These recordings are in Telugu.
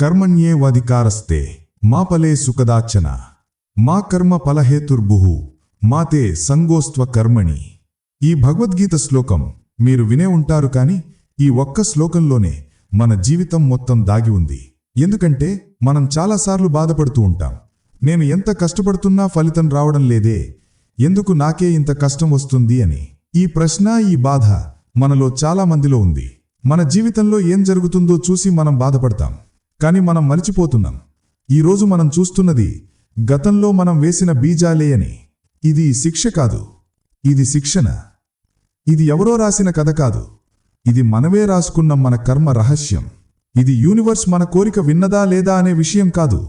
కర్మణ్యేవాధికారస్తే మా ఫలే సుఖదాచన మా కర్మ ఫలహేతుర్భు మాతే సంగోస్త్వ కర్మణి ఈ భగవద్గీత శ్లోకం మీరు వినే ఉంటారు కాని ఈ ఒక్క శ్లోకంలోనే మన జీవితం మొత్తం దాగి ఉంది. ఎందుకంటే మనం చాలాసార్లు బాధపడుతూ ఉంటాం. నేను ఎంత కష్టపడుతున్నా ఫలితం రావడం లేదే. ఎందుకు నాకే ఇంత కష్టం వస్తుంది అని. ఈ ప్రశ్న ఈ బాధ మనలో చాలా మందిలో ఉంది. మన జీవితంలో ఏం జరుగుతుందో చూసి మనం బాధపడతాం. కానీ మనం మరిచిపోతున్నాం. ఈరోజు మనం చూస్తున్నది గతంలో మనం వేసిన బీజాలే అని ఇది శిక్ష కాదు. ఇది శిక్షణ. ఇది ఎవరో రాసిన కథ కాదు. ఇది మనమే రాసుకున్న మన కర్మ రహస్యం. ఇది యూనివర్స్ మన కోరిక విన్నదా లేదా అనే విషయం కాదు.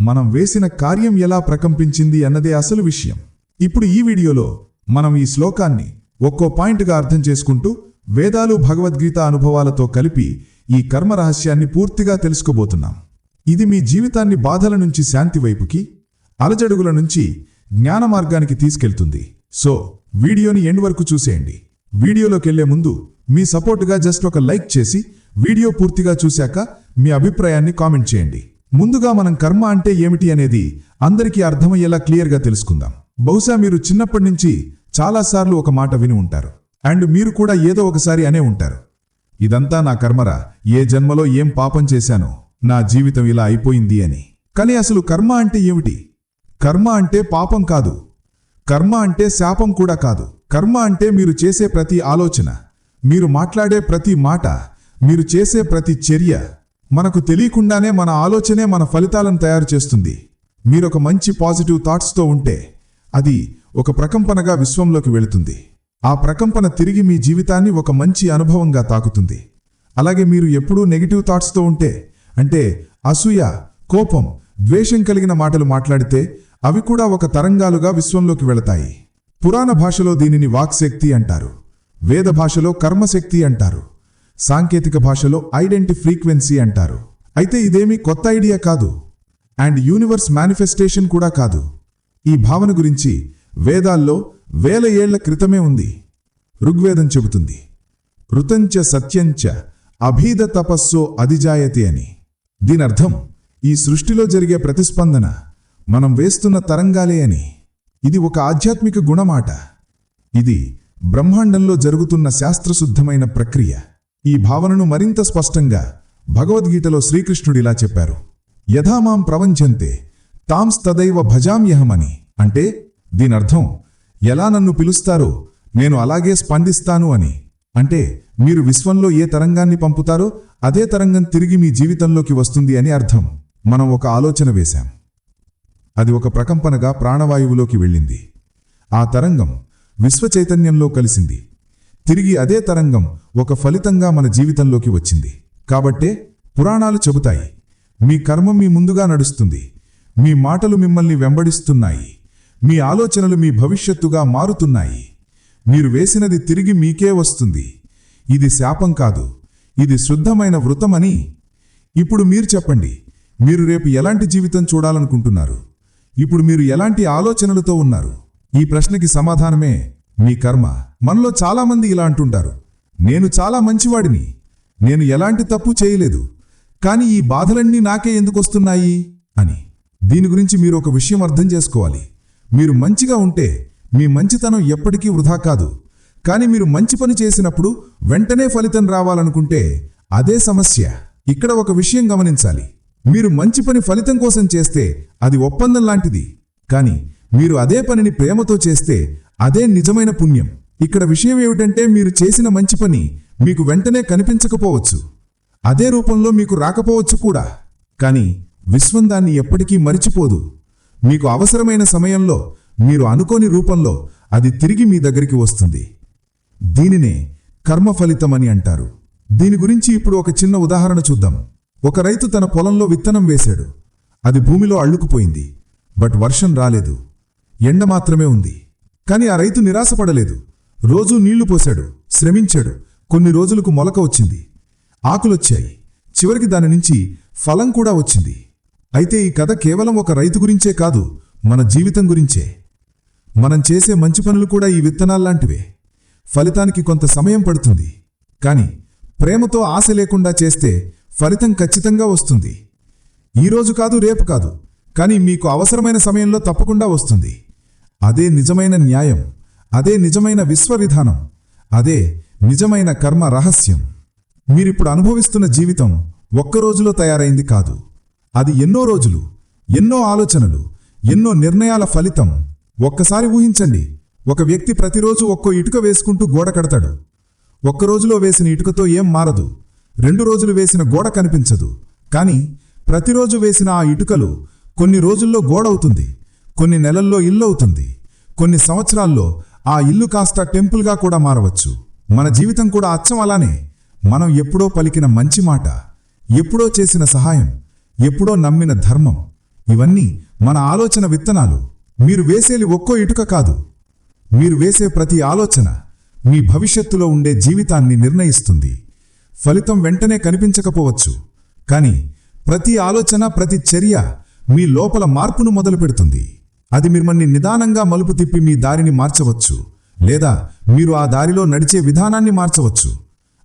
మనం వేసిన కార్యం ఎలా ప్రకంపించింది అన్నదే అసలు విషయం. ఇప్పుడు ఈ వీడియోలో మనం ఈ శ్లోకాన్ని ఒక్కో పాయింట్గా అర్థం చేసుకుంటూ వేదాలు భగవద్గీత అనుభవాలతో కలిపి ఈ కర్మ రహస్యాన్ని పూర్తిగా తెలుసుకోబోతున్నాం. ఇది మీ జీవితాన్ని బాధల నుంచి శాంతి వైపుకి అలజడుగుల నుంచి జ్ఞాన మార్గానికి తీసుకెళ్తుంది. సో వీడియోని ఎండ్ వరకు చూసేయండి. వీడియోలోకెళ్ళే ముందు మీ సపోర్టుగా జస్ట్ ఒక లైక్ చేసి వీడియో పూర్తిగా చూశాక మీ అభిప్రాయాన్ని కామెంట్ చేయండి. ముందుగా మనం కర్మ అంటే ఏమిటి అనేది అందరికీ అర్థమయ్యేలా క్లియర్గా తెలుసుకుందాం. బహుశా మీరు చిన్నప్పటి నుంచి చాలాసార్లు ఒక మాట విని ఉంటారు. అండ్ మీరు కూడా ఏదో ఒకసారి అనే ఉంటారు. ఇదంతా నా కర్మరా. ఏ జన్మలో ఏం పాపం చేశానో నా జీవితం ఇలా అయిపోయింది అని. కానీ అసలు కర్మ అంటే ఏమిటి? కర్మ అంటే పాపం కాదు. కర్మ అంటే శాపం కూడా కాదు. కర్మ అంటే మీరు చేసే ప్రతి ఆలోచన మీరు మాట్లాడే ప్రతి మాట మీరు చేసే ప్రతి చర్య. మనకు తెలియకుండానే మన ఆలోచనే మన ఫలితాలను తయారు చేస్తుంది. మీరొక మంచి పాజిటివ్ థాట్స్తో ఉంటే అది ఒక ప్రకంపనగా విశ్వంలోకి వెళుతుంది. ఆ ప్రకంపన తిరిగి మీ జీవితాన్ని ఒక మంచి అనుభవంగా తాకుతుంది. అలాగే మీరు ఎప్పుడూ నెగిటివ్ థాట్స్తో ఉంటే అంటే అసూయ కోపం ద్వేషం కలిగిన మాటలు మాట్లాడితే అవి కూడా ఒక తరంగాలుగా విశ్వంలోకి వెళతాయి. పురాణ భాషలో దీనిని వాక్శక్తి అంటారు. వేద భాషలో కర్మశక్తి అంటారు. సాంకేతిక భాషలో ఐడెంటి ఫ్రీక్వెన్సీ అంటారు. అయితే ఇదేమీ కొత్త ఐడియా కాదు. అండ్ యూనివర్స్ మేనిఫెస్టేషన్ కూడా కాదు. ఈ భావన గురించి వేదాల్లో వేల ఏళ్ళ క్రితమే ఉంది. ఋగ్వేదం చెబుతుంది ఋతంచ సత్యంచ అభీద తపస్సో అధిజాయతి అని. దీనర్థం ఈ సృష్టిలో జరిగే ప్రతిస్పందన మనం వేస్తున్న తరంగాలే అని. ఇది ఒక ఆధ్యాత్మిక గుణమాట. ఇది బ్రహ్మాండంలో జరుగుతున్న శాస్త్రశుద్ధమైన ప్రక్రియ. ఈ భావనను మరింత స్పష్టంగా భగవద్గీతలో శ్రీకృష్ణుడిలా చెప్పారు యథామాం ప్రవంచంతే తాంస్తదైవ భజామ్యహమని. అంటే దీనర్థం ఎలా నన్ను పిలుస్తారో నేను అలాగే స్పందిస్తాను అని. అంటే మీరు విశ్వంలో ఏ తరంగాన్ని పంపుతారో అదే తరంగం తిరిగి మీ జీవితంలోకి వస్తుంది అని అర్థం. మనం ఒక ఆలోచన వేశాం. అది ఒక ప్రకంపనగా ప్రాణవాయువులోకి వెళ్ళింది. ఆ తరంగం విశ్వచైతన్యంలో కలిసింది. తిరిగి అదే తరంగం ఒక ఫలితంగా మన జీవితంలోకి వచ్చింది. కాబట్టే పురాణాలు చెబుతాయి. మీ కర్మ మీ ముందుగా నడుస్తుంది. మీ మాటలు మిమ్మల్ని వెంబడిస్తున్నాయి. మీ ఆలోచనలు మీ భవిష్యత్తుగా మారుతున్నాయి. మీరు వేసినది తిరిగి మీకే వస్తుంది. ఇది శాపం కాదు. ఇది శుద్ధమైన వృతమని ఇప్పుడు మీరు చెప్పండి మీరు రేపు ఎలాంటి జీవితం చూడాలనుకుంటున్నారు? ఇప్పుడు మీరు ఎలాంటి ఆలోచనలతో ఉన్నారు? ఈ ప్రశ్నకి సమాధానమే మీ కర్మ. మనలో చాలామంది ఇలా అంటుంటారు. నేను చాలా మంచివాడిని. నేను ఎలాంటి తప్పు చేయలేదు. కానీ ఈ బాధలన్నీ నాకే ఎందుకు వస్తున్నాయి? అని. దీని గురించి మీరు ఒక విషయం అర్థం చేసుకోవాలి. మీరు మంచిగా ఉంటే మీ మంచితనం ఎప్పటికీ వృధా కాదు. కానీ మీరు మంచి పని చేసినప్పుడు వెంటనే ఫలితం రావాలనుకుంటే అదే సమస్య. ఇక్కడ ఒక విషయం గమనించాలి. మీరు మంచి పని ఫలితం కోసం చేస్తే అది ఒప్పందం లాంటిది. కానీ మీరు అదే పనిని ప్రేమతో చేస్తే అదే నిజమైన పుణ్యం. ఇక్కడ విషయం ఏమిటంటే మీరు చేసిన మంచి పని మీకు వెంటనే కనిపించకపోవచ్చు. అదే రూపంలో మీకు రాకపోవచ్చు కూడా. కానీ విశ్వం దాన్ని ఎప్పటికీ మరిచిపోదు. మీకు అవసరమైన సమయంలో మీరు అనుకోని రూపంలో అది తిరిగి మీ దగ్గరికి వస్తుంది. దీనినే కర్మ అని అంటారు. దీని గురించి ఇప్పుడు ఒక చిన్న ఉదాహరణ చూద్దాం. ఒక రైతు తన పొలంలో విత్తనం వేశాడు. అది భూమిలో అల్లుకుపోయింది. బట్ వర్షం రాలేదు. ఎండ మాత్రమే ఉంది. కాని ఆ రైతు నిరాశపడలేదు. రోజూ నీళ్ళు పోశాడు. శ్రమించాడు. కొన్ని రోజులకు మొలక వచ్చింది. ఆకులొచ్చాయి. చివరికి దాని నుంచి ఫలం కూడా వచ్చింది. అయితే ఈ కథ కేవలం ఒక రైతు గురించే కాదు మన జీవితం గురించే. మనం చేసే మంచి పనులు కూడా ఈ విత్తనాల్లాంటివే. ఫలితానికి కొంత సమయం పడుతుంది. కాని ప్రేమతో ఆశ లేకుండా చేస్తే ఫలితం ఖచ్చితంగా వస్తుంది. ఈ రోజు కాదు రేపు కాదు కానీ మీకు అవసరమైన సమయంలో తప్పకుండా వస్తుంది. అదే నిజమైన న్యాయం అదే నిజమైన విశ్వవిధానం అదే నిజమైన కర్మ రహస్యం. మీరిప్పుడు అనుభవిస్తున్న జీవితం ఒక్క రోజులో తయారైంది కాదు. అది ఎన్నో రోజులు ఎన్నో ఆలోచనలు ఎన్నో నిర్ణయాల ఫలితం. ఒక్కసారి ఊహించండి ఒక వ్యక్తి ప్రతిరోజు ఒక్కో ఇటుక వేసుకుంటూ గోడ కడతాడు. ఒక్క రోజులో వేసిన ఇటుకతో ఏం మారదు. రెండు రోజులు వేసిన గోడ కనిపించదు. కానీ ప్రతిరోజు వేసిన ఆ ఇటుకలు కొన్ని రోజుల్లో గోడ అవుతుంది కొన్ని నెలల్లో ఇల్లు అవుతుంది కొన్ని సంవత్సరాల్లో ఆ ఇల్లు కాస్త టెంపుల్గా కూడా మారవచ్చు. మన జీవితం కూడా అచ్చం అలానే మనం ఎప్పుడో పలికిన మంచి మాట ఎప్పుడో చేసిన సహాయం. ఎప్పుడో నమ్మిన ధర్మం. ఇవన్నీ మన ఆలోచన విత్తనాలు. మీరు వేసేది ఒక్కో ఇటుక కాదు. మీరు వేసే ప్రతి ఆలోచన మీ భవిష్యత్తులో ఉండే జీవితాన్ని నిర్ణయిస్తుంది. ఫలితం వెంటనే కనిపించకపోవచ్చు. కానీ ప్రతి ఆలోచన ప్రతి చర్య మీ లోపల మార్పును మొదలుపెడుతుంది. అది మిమ్మల్ని నిదానంగా మలుపు తిప్పి మీ దారిని మార్చవచ్చు. లేదా మీరు ఆ దారిలో నడిచే విధానాన్ని మార్చవచ్చు.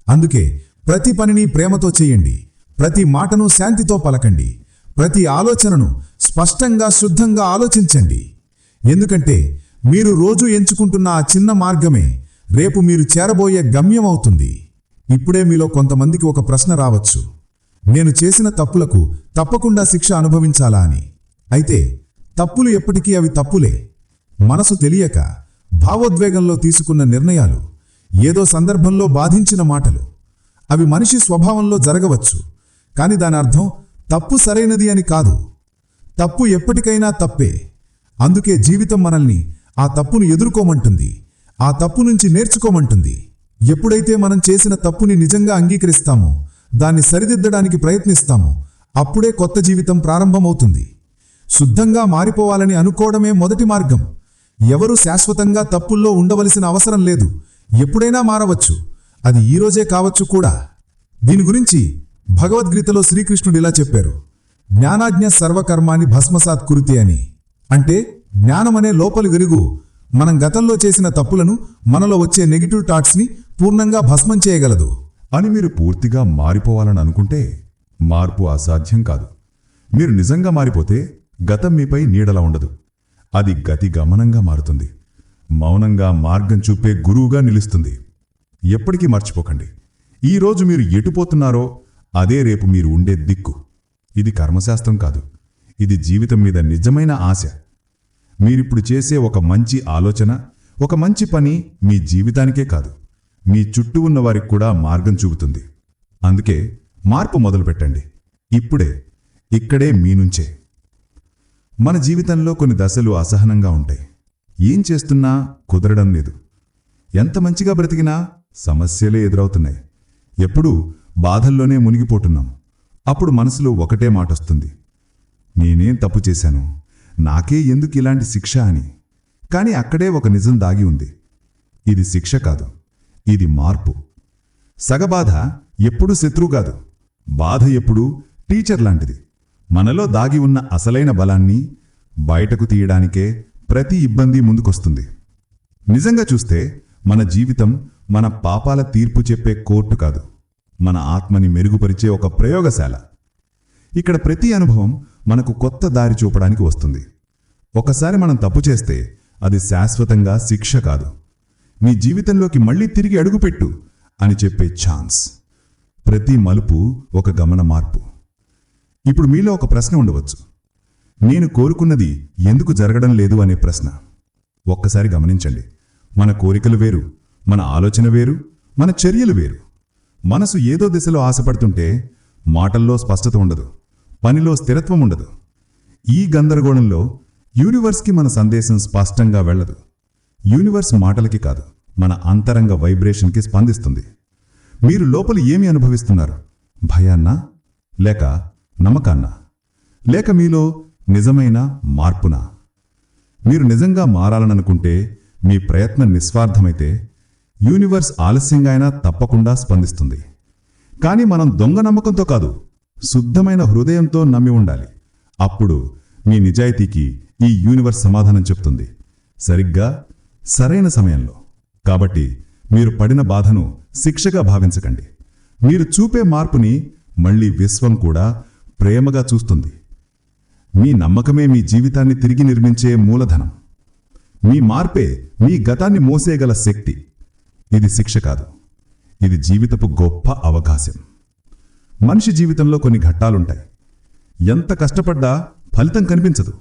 అందుకే ప్రతి పనిని ప్రేమతో చేయండి. ప్రతి మాటను శాంతితో పలకండి. ప్రతి ఆలోచనను స్పష్టంగా శుద్ధంగా ఆలోచించండి. ఎందుకంటే మీరు రోజు ఎంచుకుంటున్న ఆ చిన్న మార్గమే రేపు మీరు చేరబోయే గమ్యం అవుతుంది. ఇప్పుడే మీలో కొంతమందికి ఒక ప్రశ్న రావచ్చు. నేను చేసిన తప్పులకు తప్పకుండా శిక్ష అనుభవించాలా అని. అయితే తప్పులు ఎప్పటికీ అవి తప్పులే. మనసు తెలియక భావోద్వేగంలో తీసుకున్న నిర్ణయాలు ఏదో సందర్భంలో బాధించిన మాటలు. అవి మనిషి స్వభావంలో జరగవచ్చు. కాని దాని అర్థం తప్పు సరైనది అని కాదు. తప్పు ఎప్పటికైనా తప్పే. అందుకే జీవితం మనల్ని ఆ తప్పును ఎదుర్కోమంటుంది. ఆ తప్పు నుంచి నేర్చుకోమంటుంది. ఎప్పుడైతే మనం చేసిన తప్పుని నిజంగా అంగీకరిస్తామో దాన్ని సరిదిద్దడానికి ప్రయత్నిస్తామో అప్పుడే కొత్త జీవితం ప్రారంభమవుతుంది. శుద్ధంగా మారిపోవాలని అనుకోవడమే మొదటి మార్గం. ఎవరు శాశ్వతంగా తప్పుల్లో ఉండవలసిన అవసరం లేదు. ఎప్పుడైనా మారవచ్చు. అది ఈరోజే కావచ్చు కూడా. దీని గురించి భగవద్గీతలో శ్రీకృష్ణుడు ఇలా చెప్పారు. జ్ఞానాజ్ఞ సర్వకర్మాని భస్మసాత్ కురుతి అని. అంటే జ్ఞానమనే లోపలి వెలుగు మనం గతంలో చేసిన తప్పులను మనలో వచ్చే నెగిటివ్ టాట్స్ని పూర్ణంగా భస్మం చేయగలదు. అని మీరు పూర్తిగా మారిపోవాలని అనుకుంటే మార్పు అసాధ్యం కాదు. మీరు నిజంగా మారిపోతే గతం మీపై నీడలా ఉండదు. అది గతి గమనంగా మారుతుంది. మౌనంగా మార్గం చూపే గురువుగా నిలుస్తుంది. ఎప్పటికీ మర్చిపోకండి. ఈరోజు మీరు ఎటుపోతున్నారో అదే రేపు మీరు ఉండే దిక్కు. ఇది కర్మశాస్త్రం కాదు. ఇది జీవితం మీద నిజమైన ఆశ. మీరిప్పుడు చేసే ఒక మంచి ఆలోచన ఒక మంచి పని మీ జీవితానికే కాదు. మీ చుట్టూ ఉన్న వారికి కూడా మార్గం చూపుతుంది. అందుకే మార్పు మొదలుపెట్టండి. ఇప్పుడే ఇక్కడే మీ నుంచే. మన జీవితంలో కొన్ని దశలు అసహనంగా ఉంటాయి. ఏం చేస్తున్నా కుదరడం లేదు. ఎంత మంచిగా బ్రతికినా సమస్యలే ఎదురవుతున్నాయి. ఎప్పుడూ బాధల్లోనే మునిగిపోతున్నాం. అప్పుడు మనసులో ఒకటే మాటొస్తుంది. నేనేం తప్పు చేశాను? నాకే ఎందుకు ఇలాంటి శిక్ష అని. కానీ అక్కడే ఒక నిజం దాగి ఉంది. ఇది శిక్ష కాదు. ఇది మార్పు. సగబాధ ఎప్పుడూ శత్రువు కాదు. బాధ ఎప్పుడూ టీచర్ లాంటిది. మనలో దాగి ఉన్న అసలైన బలాన్ని బయటకు తీయడానికే ప్రతి ఇబ్బంది ముందుకొస్తుంది. నిజంగా చూస్తే మన జీవితం మన పాపాల తీర్పు చెప్పే కోర్టు కాదు. మన ఆత్మని మెరుగుపరిచే ఒక ప్రయోగశాల. ఇక్కడ ప్రతి అనుభవం మనకు కొత్త దారి చూపడానికి వస్తుంది. ఒకసారి మనం తప్పు చేస్తే అది శాశ్వతంగా శిక్ష కాదు. నీ జీవితంలోకి మళ్ళీ తిరిగి అడుగుపెట్టు అని చెప్పే ఛాన్స్. ప్రతి మలుపు ఒక గమన మార్పు. ఇప్పుడు మీలో ఒక ప్రశ్న ఉండవచ్చు. నేను కోరుకున్నది ఎందుకు జరగడం లేదు అనే ప్రశ్న. ఒక్కసారి గమనించండి. మన కోరికలు వేరు మన ఆలోచన వేరు మన చర్యలు వేరు. మనసు ఏదో దిశలో ఆశపడుతుంటే మాటల్లో స్పష్టత ఉండదు పనిలో స్థిరత్వం ఉండదు. ఈ గందరగోళంలో యూనివర్స్కి మన సందేశం స్పష్టంగా వెళ్ళదు. యూనివర్స్ మాటలకి కాదు మన అంతరంగ వైబ్రేషన్కి స్పందిస్తుంది. మీరు లోపల ఏమి అనుభవిస్తున్నారు? భయాన్నా లేక నమ్మకాన్నా లేక మీలో నిజమైన మార్పునా? మీరు నిజంగా మారాలననుకుంటే మీ ప్రయత్నం నిస్వార్థమైతే యూనివర్స్ ఆలస్యంగా అయినా తప్పకుండా స్పందిస్తుంది. కానీ మనం దొంగ నమ్మకంతో కాదు శుద్ధమైన హృదయంతో నమ్మి ఉండాలి. అప్పుడు మీ నిజాయితీకి ఈ యూనివర్స్ సమాధానం చెప్తుంది. సరిగ్గా సరైన సమయంలో. కాబట్టి మీరు పడిన బాధను శిక్షగా భావించకండి. మీరు చూపే మార్పుని మళ్ళీ విశ్వం కూడా ప్రేమగా చూస్తుంది. మీ నమ్మకమే మీ జీవితాన్ని తిరిగి నిర్మించే మూలధనం. మీ మార్పే మీ గతాన్ని మోసేయగల శక్తి. ఇది శిక్ష కాదు. ఇది జీవితపు గొప్ప అవకాశం. మనిషి జీవితంలో కొన్ని ఘట్టాలుంటాయి. ఎంత కష్టపడ్డా ఫలితం కనిపించదు.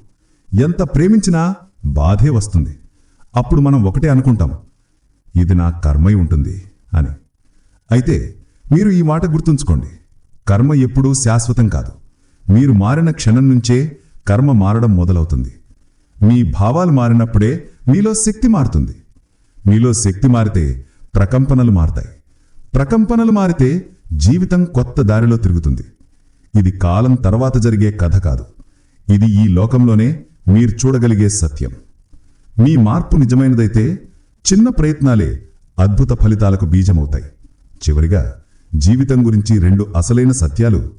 ఎంత ప్రేమించినా బాధే వస్తుంది. అప్పుడు మనం ఒకటే అనుకుంటాం ఇది నా కర్మై ఉంటుంది అని. అయితే మీరు ఈ మాట గుర్తుంచుకోండి. కర్మ ఎప్పుడూ శాశ్వతం కాదు. మీరు మారిన క్షణం నుంచే కర్మ మారడం మొదలవుతుంది. మీ భావాలు మారినప్పుడే మీలో శక్తి మారుతుంది. మీలో శక్తి మారితే ప్రకంపనలు మారతాయి. ప్రకంపనలు మారితే జీవితం కొత్త దారిలో తిరుగుతుంది. ఇది కాలం తర్వాత జరిగే కథ కాదు. ఇది ఈ లోకంలోనే మీరు చూడగలిగే సత్యం. మీ మార్పు నిజమైనదైతే చిన్న ప్రయత్నాలే అద్భుత ఫలితాలకు బీజమవుతాయి. చివరిగా జీవితం గురించి రెండు అసలైన సత్యాలు.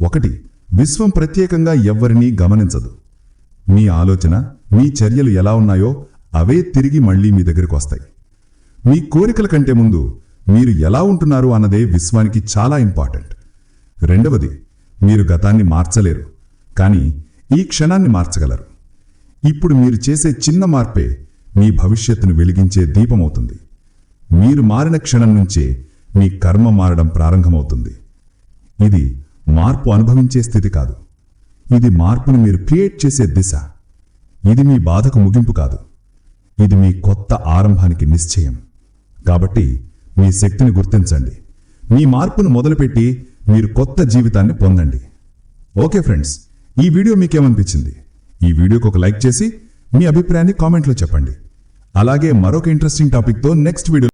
ఒకటి విశ్వం ప్రత్యేకంగా ఎవ్వరినీ గమనించదు. మీ ఆలోచన మీ చర్యలు ఎలా ఉన్నాయో అవే తిరిగి మళ్ళీ మీ దగ్గరికి వస్తాయి. మీ కోరికల కంటే ముందు మీరు ఎలా ఉంటున్నారు అన్నదే విశ్వానికి చాలా ఇంపార్టెంట్. రెండవది మీరు గతాన్ని మార్చలేరు కానీ ఈ క్షణాన్ని మార్చగలరు. ఇప్పుడు మీరు చేసే చిన్న మార్పే మీ భవిష్యత్తును వెలిగించే దీపమవుతుంది. మీరు మారిన క్షణం నుంచే మీ కర్మ మారడం ప్రారంభమవుతుంది. ఇది మార్పు అనుభవించే స్థితి కాదు. ఇది మార్పును మీరు క్రియేట్ చేసే దిశ. ఇది మీ బాధకు ముగింపు కాదు. ఇది మీ కొత్త ఆరంభానికి నిశ్చయం. కాబట్టి మీ శక్తిని గుర్తించండి. మీ మార్పును మొదలుపెట్టి మీరు కొత్త జీవితాన్ని పొందండి. ఓకే ఫ్రెండ్స్ ఈ వీడియో మీకేమనిపించింది? ఈ వీడియోకి ఒక లైక్ చేసి మీ అభిప్రాయాన్ని కామెంట్లో చెప్పండి. అలాగే మరొక ఇంట్రెస్టింగ్ టాపిక్తో నెక్స్ట్ వీడియో